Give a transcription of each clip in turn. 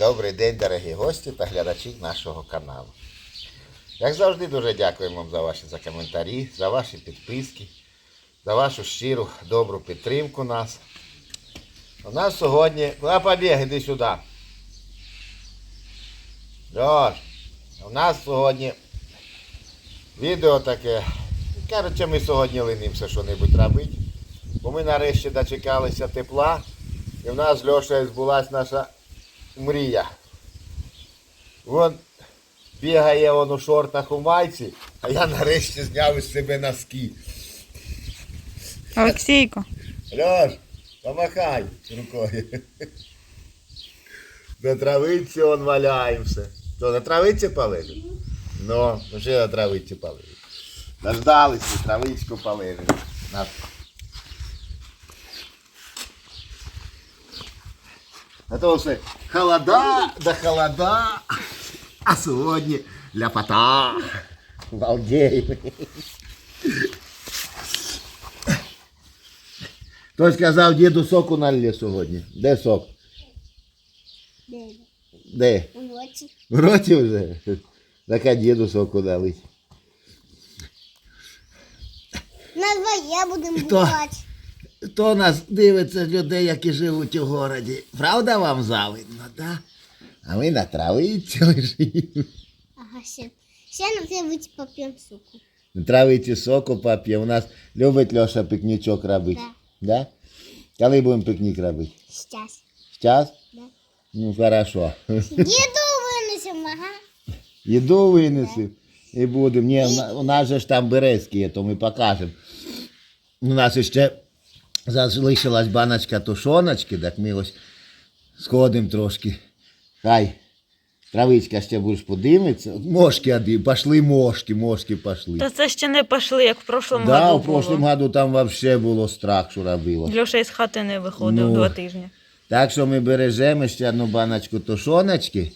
Добрий день, дорогі гості та глядачі нашого каналу. Як завжди, дуже дякуємо вам за ваші за коментарі, за ваші підписки, за вашу щиру добру підтримку нас. У нас сьогодні. Ну, побіг, іди сюди. Льош, у нас сьогодні відео таке. Коротше, ми сьогодні ленимося що-небудь робити. Бо ми нарешті дочекалися тепла. І в нас з Льошею збулась наша мрія. Вон бігає он у шортах у майці, а я нарешті зняв із себе носки. Олексійко, Льош, помахай рукою. На травиці он валяємося. Що, на травиці полежимо? Ну, вже на травиці полежимо. Дождались, травичку полежимо. На. А то все холода да холода, а сьогодні ляпота. Балдеємо. Хтось сказав, діду соку налє сьогодні. Де сок? Де? Ночі. В роті вже? Так а діду соку дали. На двоє будемо Хто? бувати. Хто нас дивиться людей, які живуть у городі? Правда вам завидно, да? А ми на травиці лежимо. Ага, ще. Ще на травиці поп'ємо суку. На травиці соку поп'є. У нас любить Льоша пікнічок робити. Да. Коли будемо пікнік робити? Щас. Зараз? Да. Ну, хорошо. Діду винесемо, ага. Їду винесли і будемо. Ні, у у нас же ж там березки є, то ми покажемо. У нас ще залишилась баночка тушоночки, так ми ось сходимо трошки. Хай травичка ще будеш подивитися. Мошки один, пішли мошки, мошки пішли. та це ще не пішли, як в прошлому Да, году у прошлому було. году там взагалі було страх, що робило. Льоша із хати не виходив Ну. два тижні. Так що ми бережемо ще одну баночку тушоночки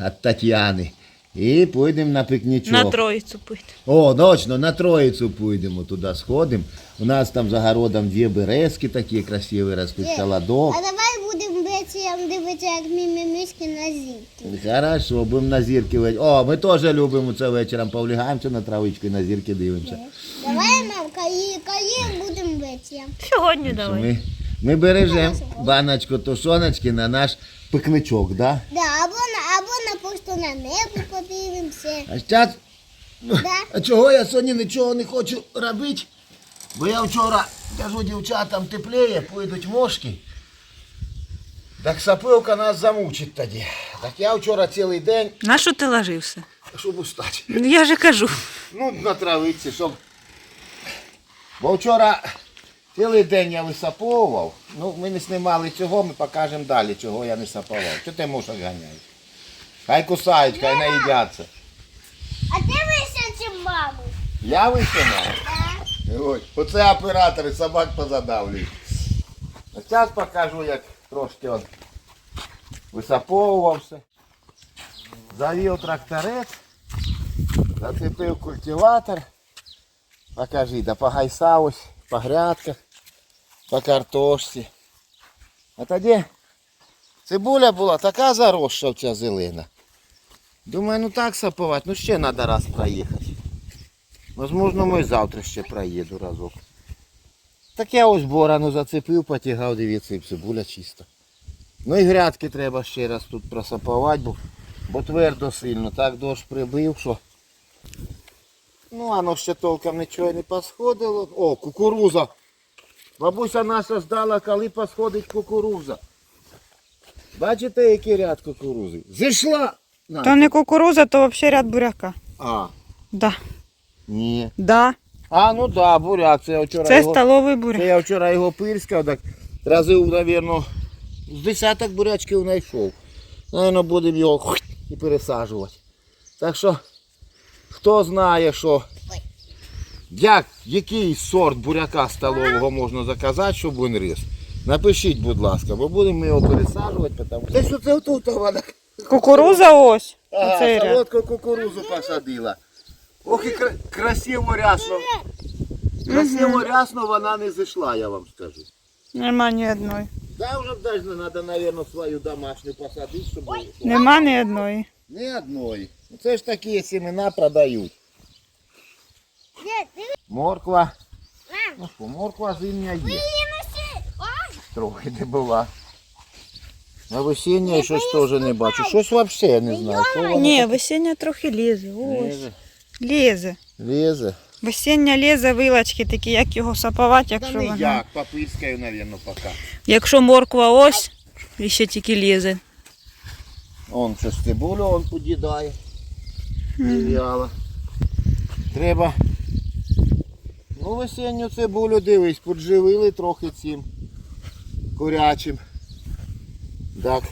від Тетяни і підемо на пікнічок. На троїцю пити. О, точно, на Троїцю підемо, туди сходимо. У нас там за городом дві березки такі красиві ростуть, холодок. А давай будемо вечором дивитися, як мімімішки на зірки. Хорошо, будемо на зірки О, ми теж любимо це вечором, повлягаємося на травичку і на зірки дивимося. Давай, мамка, і коли будемо вечором. Сьогодні Що давай. Ми, ми бережемо баночку тушоночки на наш пикничок, да? Да, або на, просто на небо подивимося. А зараз, Да? а чого я сьогодні нічого не хочу робити? Бо я вчора кажу дівчатам тепліє, пойдуть мошки. Так сапилка нас замучить тоді. Так я вчора цілий день, На що ти ложився? щоб устати. Ну, Я же кажу. Ну, на травиці, щоб. Бо вчора цілий день я висаповував. Ну, ми не знімали цього, ми покажемо далі, чого я не сапував. Що ти мушок ганяєш? Хай кусають, хай наїдяться. А ти висячи маму. Я висинав. Да? Ой, оце оператори собак позадавлюють. А зараз покажу, як трошки от висаповувався. Завів тракторець, зацепив культиватор. Покажи, да погайса ось по грядках, по картошці. А тоді цибуля була така заросша в ця зелена. Думаю, ну так сапувати, ну ще треба раз проїхати. Возможно, ми завтра ще проїду разок. Так я ось борану зацепив, потягав, дивіться, і цибуля чиста. Ну і грядки треба ще раз тут просапувати, бо, бо твердо сильно. Так дощ прибив, що. Ну, воно ще толком нічого не посходило. О, кукуруза. Бабуся наша здала, коли посходить кукуруза. Бачите, який ряд кукурузи? Зійшла! На. То не кукуруза, то взагалі ряд буряка. А, Да. ні. Да. А, ну да, буряк, це я вчора Це його... столовий Це буряк. я вчора його пирскав, так разів, навірно, з десяток бурячків знайшов. Навірно, будемо його хуй і пересаджувати. Так що, хто знає, що як, який сорт буряка столового можна заказати, щоб він ріс. Напишіть, будь ласка, бо будемо ми його пересаджувати, тому що що це тут вона. Кукуруза ось. Ага, Оцей ряд. солодку кукурузу посадила. Ох і кра- красиво рясно. Красиво рясно вона не зійшла, я вам скажу. Нема ні одної. Да, вже даже надо, наверное, свою домашню посадити, щоб... Нема ні одної. Ні одної. Це ж такі семена продають. Морква. Ну що, морква зимня є. Трохи не була. А весіння я щось теж не бачу. Щось взагалі я не знаю. Що воно Ні, весіння трохи лізе. Ось. лізе? Лізе. Лізе. Весіння лізе вилочки такі, як його сапувати, Та якщо як, попискаю, мабуть, поки. Якщо морква ось, і ще тільки лізе. Он щось цибулю он подідає. В'яла. Треба. Ну, весенню цибулю дивись, подживили трохи цим курячим. Так.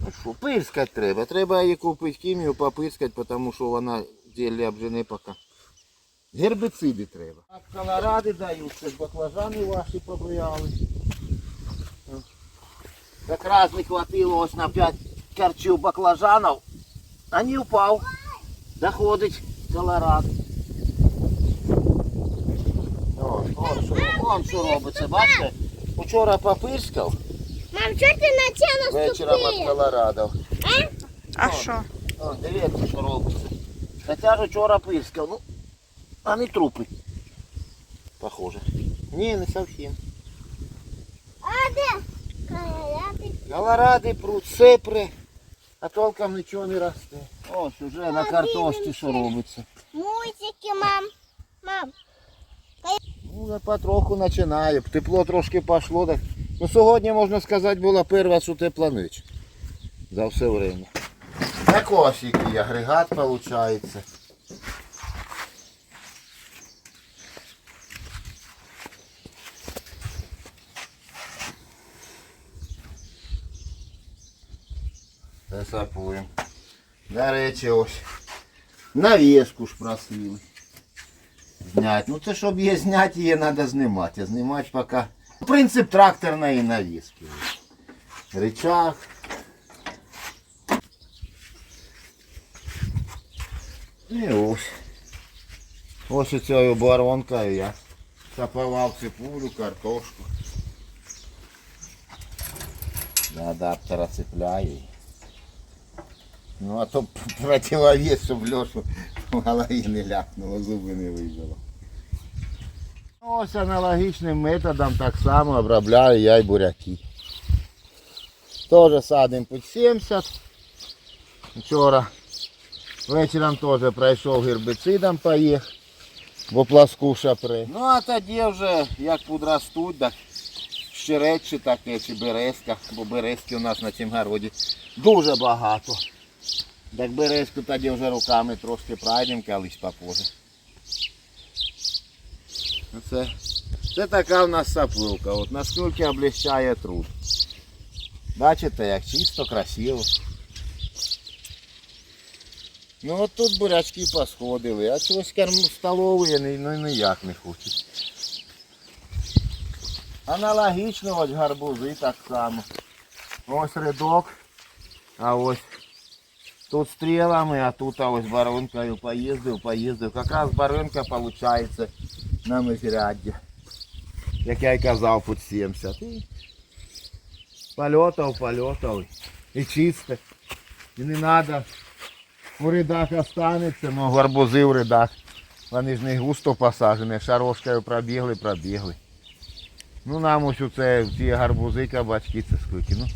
Ну що, пирскать треба. Треба її купити хімію, попирскати, тому що вона зілля обжене поки. Гербициди треба. А колоради дають, це ж баклажани ваші побрияли. Якраз не хватило ось на 5 карчів баклажанів, а не впав. Доходить колорад. он, що, он що робиться, бачите? Вчора попирскав, Мам, що ти на це вечором від наступив? колорадів. А що? О, дивіться, що робиться. Хоча ж вчора пирскав, ну, а не трупи. Похоже. Ні, не зовсім. А де? Каяти. Колоради пруть, сепри, а толком нічого не росте. Ось уже на картошці що робиться. Мультики, мам. Мам, Ну, вже потроху починає. Тепло трошки пішло. Так. Ну, сьогодні, можна сказати, була перша, що тепла ніч. За все время. Так ось який агрегат виходить. Це сапуємо. До речі, ось. Навіску ж просили. Знять. Ну це щоб її зняти, її треба знімати. А знімати поки. Принцип тракторної навіски. Рычаг. І ось. Ось цією баронкою я сапавав ципулю, картошку. До адаптера цепляю. Ну а то противовес, щоб Льошу в голові не ляпнуло, зуби не вибило. Ось аналогічним методом так само обробляю я й буряки. Теж садимо під 70. Вчора вечором теж пройшов гербицидом поїх, бо пласку шапре. Ну а тоді вже як підростуть, так щеречі таке чи березка, бо березки у нас на цім городі дуже багато. Так березку тоді вже руками трошки пройдемо колись попозже. Це, це така в нас сапилка. От наскільки облегчає труд. Бачите, як чисто, красиво. Ну от тут бурячки посходили, а чогось керм столові ну, ну, ніяк не хочуть. Аналогічно ось гарбузи так само. Ось рядок, а ось Тут стрілами, а тут а ось баронкою поїздив, поїздив. Якраз баронка виходить на міжрядді. Як я й казав, під 70. І польотав, польотав. І чисте. І не треба. У рядах останеться, але гарбузи в рядах. Вони ж не густо посаджені, шарошкою пробігли, пробігли. Ну нам ось оце ці гарбузи, кабачки, це скільки. Ну,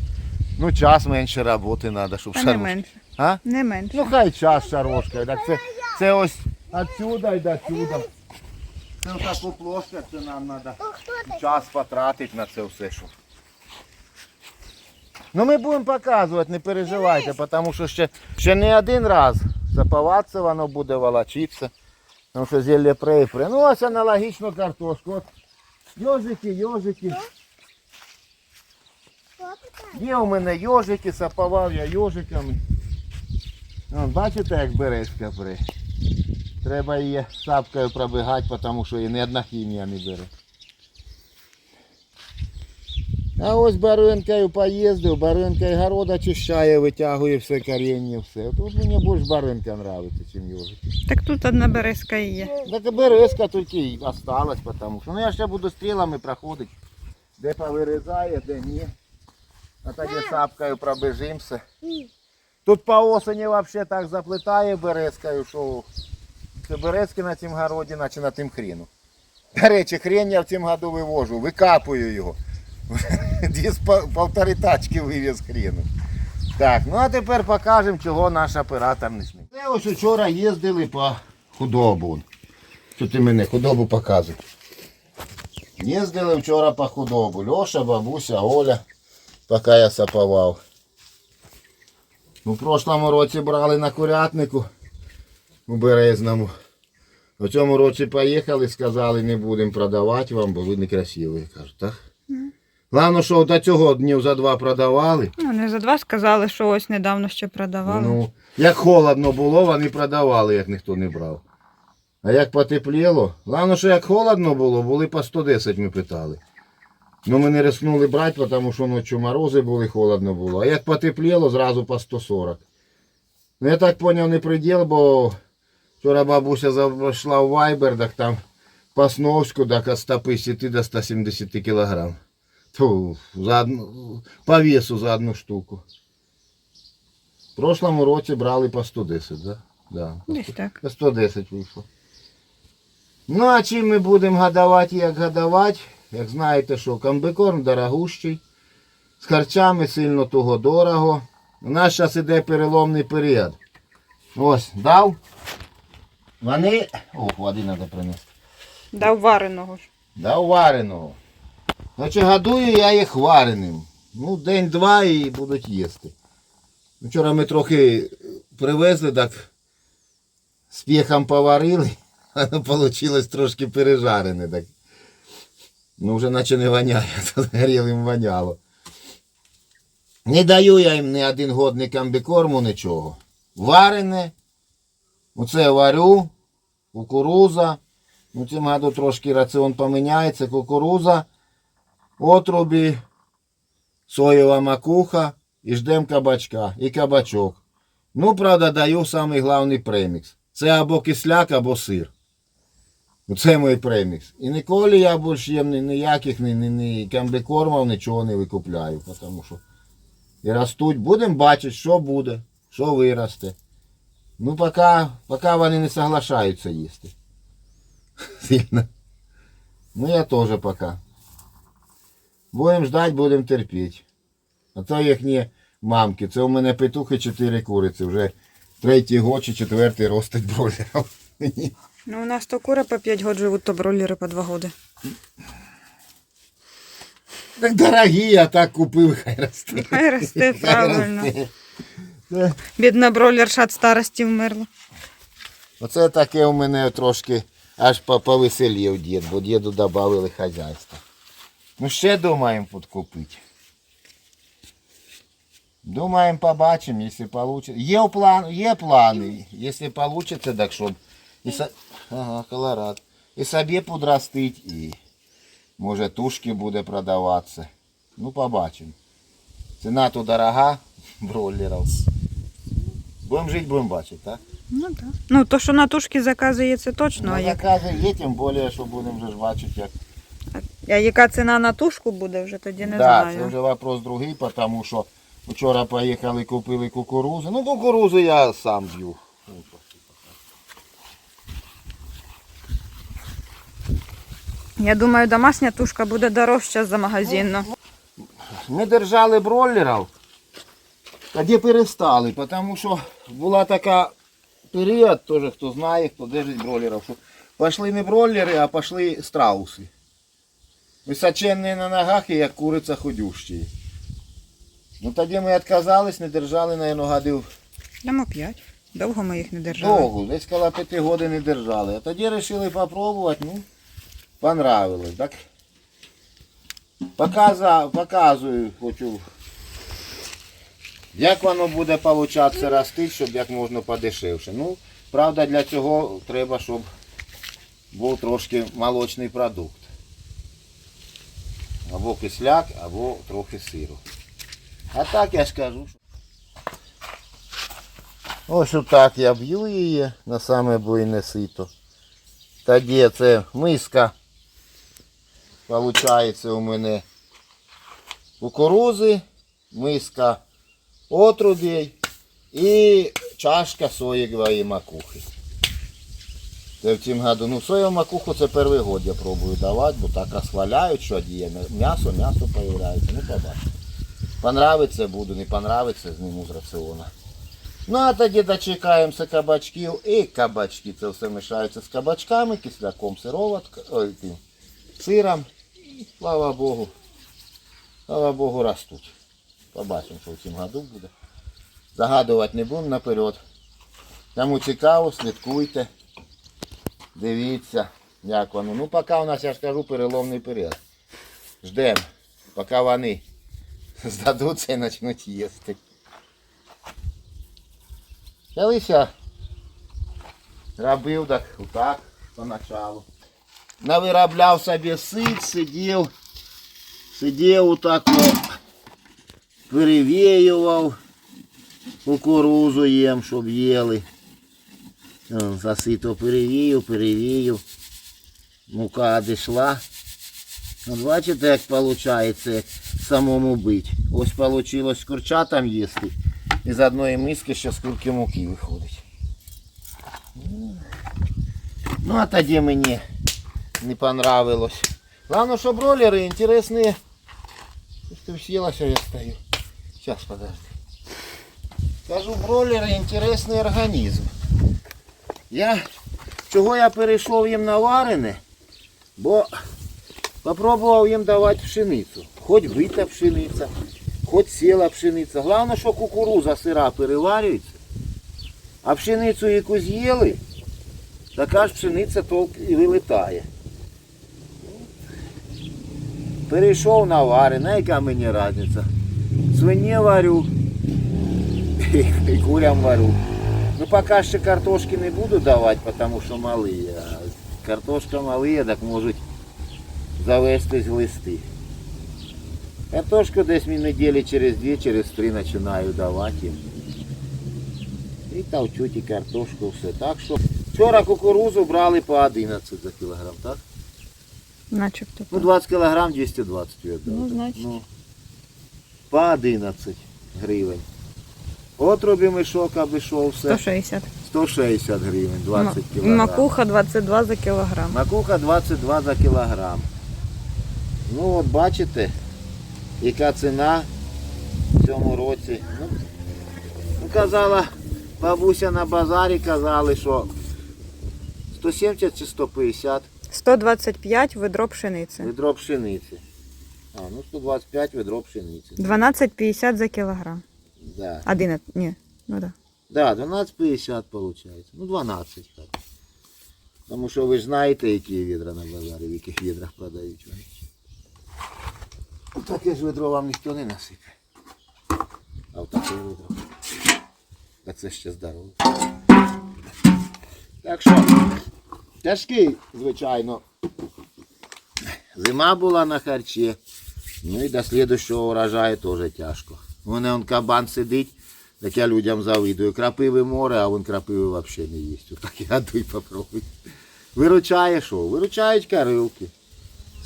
ну час менше роботи треба, щоб шарошки. А? Не менше. Ну хай час шарошкою. Так це, це ось отсюда і до сюди. Це таку площадь, це нам треба хто такий? час потратити на це все. Що. Ну ми будемо показувати, не переживайте, тому що ще, ще не один раз запаватися воно буде волочитися. Тому що зілля пре. Ну ось аналогічно картошку. От йожики, йожики. Є у мене йожики, сапавав я йожиками. Вон, бачите, як березка пре. Треба її сапкою пробігати, тому що її ні одна хімія не бере. А ось баринкою поїздив, баринкою город очищає, витягує все коріння, все. Тут мені більше баринка подобається, ніж йожики. Так тут одна березка і є. Так березка тільки й осталась, тому що ну я ще буду стрілами проходити. Де повирізає, де ні. А тоді сапкою пробежимося. Тут по осені взагалі так заплетає березкою, що це березки на цім городі, наче на тим хріну. До речі, хрень я в цім году вивожу, викапую його. Дві полтори тачки вивіз хріну. Так, ну а тепер покажемо, чого наш оператор не сміє. Це ось вчора їздили по худобу. Що ти мене худобу показуй. Їздили вчора по худобу. Льоша, бабуся, Оля, поки я сапував. У прошлому році брали на курятнику у Березному. У цьому році поїхали, сказали, не будемо продавати вам, бо ви некрасиві. Кажуть, так? Головне, що до цього днів за два продавали. Ну, не за два сказали, що ось недавно ще продавали. Ну, як холодно було, вони продавали, як ніхто не брав. А як потепліло, головне, що як холодно було, були по 110 ми питали. Ну ми не рискнули брати, тому що ночі морози були, холодно було. А як потепліло, зразу по 140. Ну я так зрозумів, не приділ, бо вчора бабуся зайшла в Viber, так там по Сновську, так від 150 до 170 кілограм. То за одну, по весу за одну штуку. В прошлому році брали по 110, да? Да. Десь так. По 110 вийшло. Ну, а чим ми будемо гадавати, як гадавати? Як знаєте, що комбикорм дорогущий, з харчами сильно того дорого. У нас зараз іде переломний період. Ось, дав. Вони. О, води треба принести. Дав вареного ж. Дав вареного. Значить, годую я їх вареним. Ну, день-два і будуть їсти. Вчора ми трохи привезли, так з п'єхом поварили, а вийшло трошки пережарене. Так. Ну, вже наче не воняє, то горілим воняло. Не даю я їм ні один годний комбікорму, нічого. Варене. Оце варю, кукуруза. Ну, цим году трошки раціон поміняється, кукуруза, отрубі, соєва макуха і ждем кабачка і кабачок. Ну, правда, даю самий головний премікс. Це або кисляк, або сир. Це мій премікс. І ніколи я більше їм ніяких ні, ні, ні комбікормів, нічого не викупляю. Тому що і ростуть. Будемо бачити, що буде, що виросте. Ну, поки, поки вони не соглашаються їсти сильно. Ну я тоже пока. Будем ждать, будем терпеть. А то їхні мамки. Це у мене петухи чотири куриці. Вже третій год чи четвертий ростить бройлерів. Ну, у нас то кури по 5 років живуть, то бройлери по 2 роки. Так дорогі, а так купив, хай росте. Хай росте, правильно. росте. Бідна бройлерша від старості вмерла. Оце таке у мене трошки аж по- повеселів дід, бо діду додали хазяйство. Ну ще думаємо підкупити. Думаємо, побачимо, якщо вийде. Є, план, є плани, якщо вийде, так щоб. І со... Ага, колорад. І собі подростить, і може тушки буде продаватися. Ну побачимо. Ціна то дорога бройлерів. Будемо жити, будемо бачити, так? Ну, так. Ну, то, що на тушки заказує, це точно. Ну, а, як... закази є, тим більше, що будемо вже ж бачити, як а яка ціна на тушку буде, вже тоді не да, знаю. це вже вопрос другий, тому що вчора поїхали, купили кукурузу. Ну, кукурузу я сам б'ю. Я думаю, домашня тушка буде дорожча за магазинну. Ми держали бройлерів, тоді перестали, тому що була така період, теж хто знає, хто держить бройлерів, що пішли не бройлери, а пішли страуси. Височенні на ногах і як куриця ходющі. Ну тоді ми відказались, не держали, наверное, годів Дамо 5. Довго ми їх не держали. Довго, десь коло п'яти годин не держали. А тоді вирішили попробувати, ну, понравилось. Так показа, показую, хочу. Як воно буде получатися рости, щоб як можна подешевше. Ну, правда, для цього треба, щоб був трошки молочний продукт. Або кисляк, або трохи сиру. А так я ж кажу. Ось отак я б'ю її на саме буйне сито. Тоді це миска. Получається у мене кукурузи, миска отрубей і чашка соєвої макухи. Це в цім году. Ну, соєву макуху це перший год я пробую давати, бо так розхваляють, що є. М'ясо, м'ясо появляється. Ну, побачимо. Понравиться буду, не понравиться, зніму з раціона. Ну а тоді дочекаємося кабачків і кабачки. Це все мішається з кабачками, кисляком, сироватка, ой, сиром. Слава Богу. Слава Богу, ростуть. Побачимо, що в цьому году буде. Загадувати не будемо наперед. Кому цікаво, слідкуйте. Дивіться, як воно. Ну, поки у нас, я ж кажу, переломний період. Ждемо, поки вони здадуться і почнуть їсти. Колися робив так, отак, поначалу. Навиробляв собі сит, сидів, сидів отак, перевіював, кукурузу їм, щоб їли. Засито перевію, перевію. Мука дійшла. От бачите, як виходить, самому бить. Ось вийшло з курчатам їсти. Із одної миски ще скільки муки виходить. Ну а тоді мені не понравилось. Главное, що бролери інтересні. Ти всілася, я стою. Сейчас, подожди. Кажу, бролери інтересний організм. Я, чого я перейшов їм на варене, бо попробував їм давати пшеницю. Хоч бита пшениця, хоч сіла пшениця. Головне, що кукуруза сира переварюється, а пшеницю яку з'їли, така ж пшениця толк і вилітає. Перейшов на варене, яка мені різниця. Свині варю і курям варю. Ну поки ще картошки не буду давати, тому що малі. А картошка малі, так можуть завестись листи. Картошку десь мені неділі через дві, через три починаю давати їм. І тавчуть і картошку все. Так що вчора кукурузу брали по 11 за кілограм, так? Начебто. Ну 20 кілограм 220 віддав. Ну, значить. Ну, по 11 гривень. Отрубі мішок обійшов все. 160. 160 гривень, 20 М- кілограм. Макуха 22 за кілограм. Макуха 22 за кілограм. Ну от бачите, яка ціна в цьому році. Ну, ну, казала, бабуся на базарі казали, що 170 чи 150 125 ведро пшениці. відро пшениці. А, ну 125 відро пшениці. 12,50 за кілограм. Да. 11, ні, ну да. Да, 12,50 виходить. Ну 12 так. Тому що ви ж знаєте, які відра на базарі, в яких відрах продають вони. Таке ж ведро вам ніхто не насипе. А в таке ведро. Та це ще здорово. Так що, тяжкий, звичайно. Зима була на харчі. Ну і до слідущого урожаю теж тяжко. Мене он кабан сидить, так я людям завидую. Крапиви море, а вон крапиви взагалі не їсть. Так я дуй попробуй. Виручає що? Виручають карилки.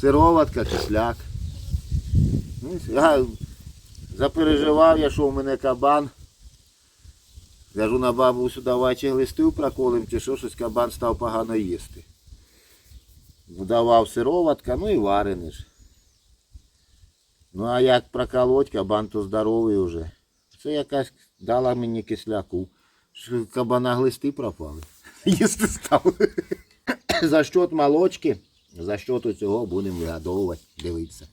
Сироватка, кисляк. Ну, Я запереживав я, що у мене кабан. Кажу на бабусю, давай чи глистів проколим, чи що, щось кабан став погано їсти. Вдавав сироватка, ну і варений ж. Ну а як проколоть, кабан то здоровий вже. Це якась дала мені кисляку. Кабана глисти пропали. Їсти став. За счет молочки, за счет цього будемо вигодовувати, дивитися.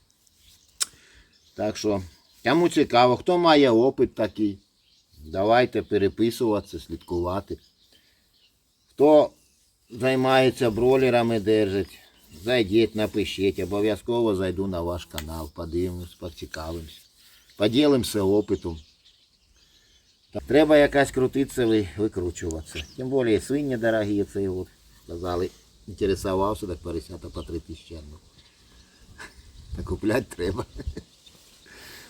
Так що, кому цікаво, хто має опит такий, давайте переписуватися, слідкувати. Хто займається бролерами, держить, зайдіть, напишіть, обов'язково зайду на ваш канал, подивимось, поцікавимось, поділимося опитом. Треба якась крутитися, ви- викручуватися. Тим більше свині дорогі цей год. Сказали, інтересувався, так поросята по 3 тисячі. Купляти треба.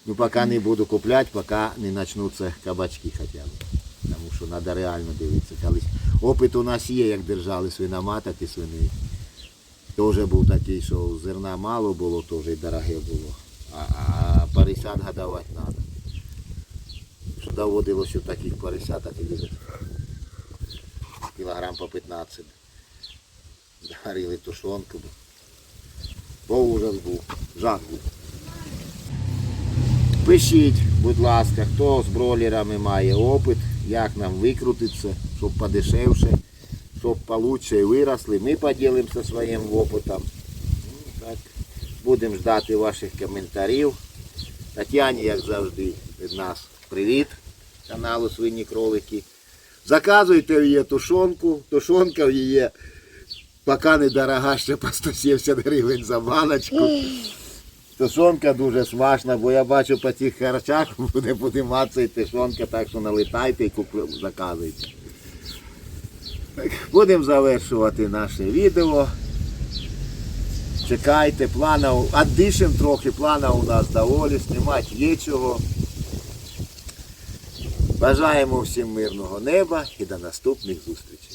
Ну, поки не буду купляти, поки не почнуться кабачки хоча б. Тому що треба реально дивитися. Колись опит у нас є, як держали свиноматок і свини. Теж був такий, що зерна мало було, теж і дороге було. А, а поросят годовать надо. Що доводилося таких поросяток і. Кілограм по 15. Дарили тушонку. Бо ужас був. Жах був. Пишіть, будь ласка, хто з бролерами має опит, як нам викрутиться, щоб подешевше, щоб получше виросли. Ми поділимося своїм опитом. Ну, так. Будемо ждати ваших коментарів. Тетяні, як завжди, від нас привіт каналу Свині Кролики. Заказуйте в її тушонку. Тушонка в її поки не дорога, ще по 170 гривень за баночку. Тушонка дуже смачна, бо я бачу по цих харчах буде подиматися і тушонка, так що налітайте і заказуйте. Будемо завершувати наше відео. Чекайте, плана, віддишимо трохи, плана у нас доволі, знімати є чого. Бажаємо всім мирного неба і до наступних зустрічей.